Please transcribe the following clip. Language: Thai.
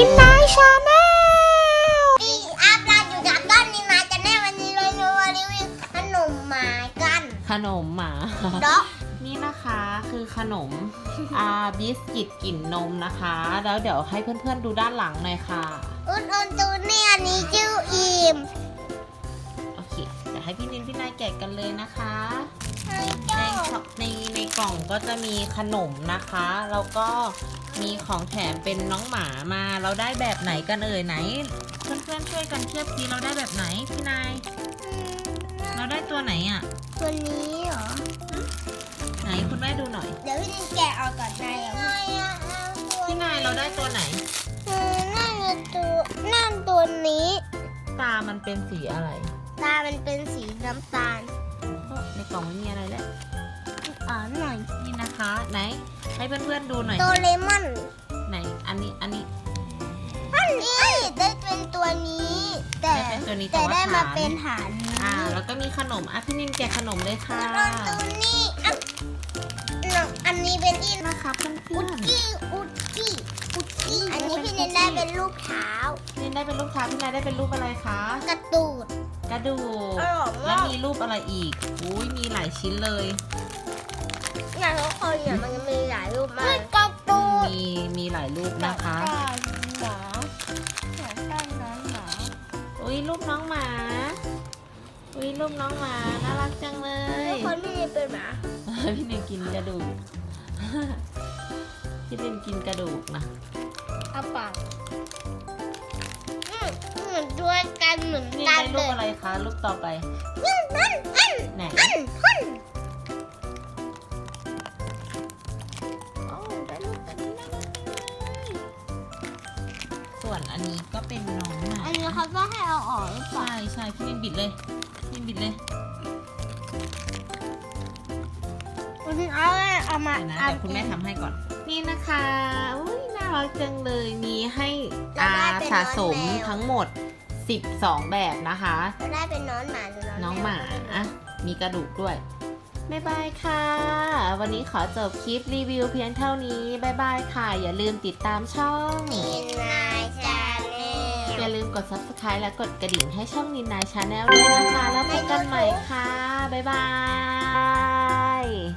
นินนายชาแนลอีอัพเราอยู่กับต้นนี้มาจะแน่วันนี้เราจะมารีวิวขนมหมากันขนมหมา ด็อกนี่นะคะคือขนมอาบิสกิตกลิ่นนมนะคะ แล้วเดี๋ยวให้เพื่อนๆดูด้านหลังหน่อยค่ะ อุ่นอุ่นตัวนี้อันนี้ชื่ออิมโอเคเดี๋ยวให้พี่นินพี่นายแกะกันเลยนะคะไอ้ในเจ้าช็อปในในกล่องก็จะมีขนมนะคะ แล้วก็ มีของแถมเป็นน้องหมามาเราได้แบบไหนกันเอ่ยไหน เพื่อนๆช่วยกันเทียบซิเราได้แบบไหนพี่นาย เราได้ตัวไหนอะ ตัวนี้เหรอ ไหนคุณแม่ดูหน่อย เดี๋ยวพี่นินแกะออกก่อนนายอะพี่นายเราได้ตัวไหนนั่นตัวนั่นตัวนี้ ตามันเป็นสีอะไร ตามันเป็นสีน้ำตาล ในกล่องไม่มีอะไรแล้วอ่านหน่อยนี่นะคะ ไหน ให้เพื่อนๆดูหน่อย โดเรมอนไหน อันนี้ อันนี้ อันนี้ได้เป็นตัวนี้ แต่ได้เป็นตัวนี้แต่แต่ว่าได้มาฐานเป็นฐานนี้อ่า แล้วก็มีขนม อะพี่นินแกะขนมเลยค่ะ แล้วตัวนี้อันน้องอันนี้เป็นอินนะคะเพื่อุอดนกี้อุดกี้อุดกี้อันนี้พี่เนนได้เป็นรูปเท้าๆนินได้เป็นรูปเท้าพี่นายได้เป็นรูปอะไรคะ กระตูดกระดูก อร่อยแล้วมากมีรูปอะไรอีก อุ้ยมีหลายชิ้นเลย อย่างทุกคนเนี่ยมันจะมีหลายรูปมากกระตูดมีมีหลายรูปนะคะหมาหมาตั้งน้ำหมาอุ้ยรูปน้องหมาอุ้ยรูปน้องหมาน่ารักจังเลยทุกคนไม่ได้เป็นหมาพี่นินกินกระดูกพี่นินกินกระดูกนะเอาปากอืมเหมือนด้วยกันเหมือนนี่กัได้นรูเลปยอะไรคะรูปต่อไปนั่นนั่นอันไหน ส่วนอันนี้ก็เป็นน้องหมาอันนี้เขาก็ให้เอาออกหรือเปล่าใช่ใช่พี่นินบิดเลยพี่นินบิดเลยคุณเอาเอามาเดี๋ยวนะเดี๋ยวคุณแม่ทำให้ก่อน นี่นะคะอุ้ยน่ารักจังเลยมีให้อาสะสมทั้งหมด 12 แบบนะคะเราได้เป็นน้องหมาหรือน้องหมาอะมีกระดูกด้วย บ๊ายบายค่ะ วันนี้ขอจบคลิปรีวิวเพียงเท่านี้ บ๊ายบายค่ะ อย่าลืมติดตามช่องนินนายชาแนอย่าลืมกด subscribe และกดกระดิ่งให้ช่องนินนายชาแนลด้วยนะคะ แล้วพบกันใหม่ค่ะ บ๊ายบาย